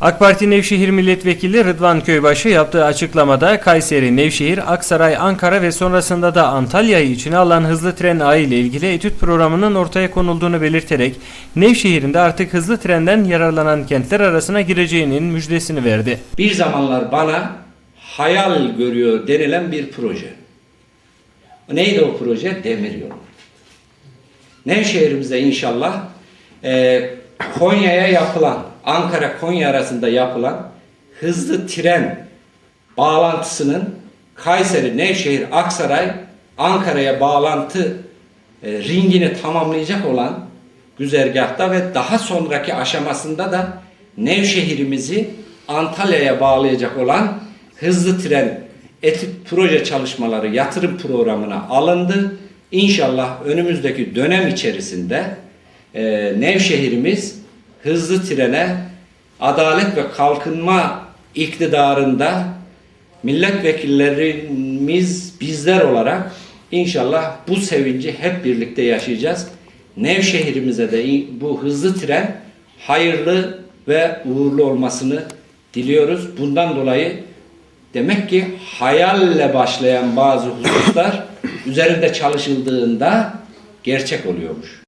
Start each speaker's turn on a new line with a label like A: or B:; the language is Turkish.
A: AK Parti Nevşehir Milletvekili Rıdvan Köybaşı yaptığı açıklamada Kayseri, Nevşehir, Aksaray, Ankara ve sonrasında da Antalya'yı içine alan hızlı tren ağı ile ilgili etüt programının ortaya konulduğunu belirterek Nevşehir'in de artık hızlı trenden yararlanan kentler arasına gireceğinin müjdesini verdi.
B: bir zamanlar bana hayal görüyor denilen bir proje. Neydi o proje? Demiryolu. Nevşehir'imizde inşallah e, Konya'ya yapılan, Ankara-Konya arasında yapılan hızlı tren bağlantısının Kayseri, Nevşehir, Aksaray, Ankara'ya bağlantı e, ringini tamamlayacak olan güzergahta ve daha sonraki aşamasında da Nevşehir'imizi Antalya'ya bağlayacak olan hızlı tren etüt proje çalışmaları yatırım programına alındı. İnşallah önümüzdeki dönem içerisinde e, Nevşehir'imiz hızlı trene adalet ve kalkınma iktidarında milletvekillerimiz bizler olarak inşallah bu sevinci hep birlikte yaşayacağız. Nevşehir'imize de bu hızlı tren hayırlı ve uğurlu olmasını diliyoruz. Bundan dolayı demek ki hayalle başlayan bazı hususlar üzerinde çalışıldığında gerçek oluyormuş.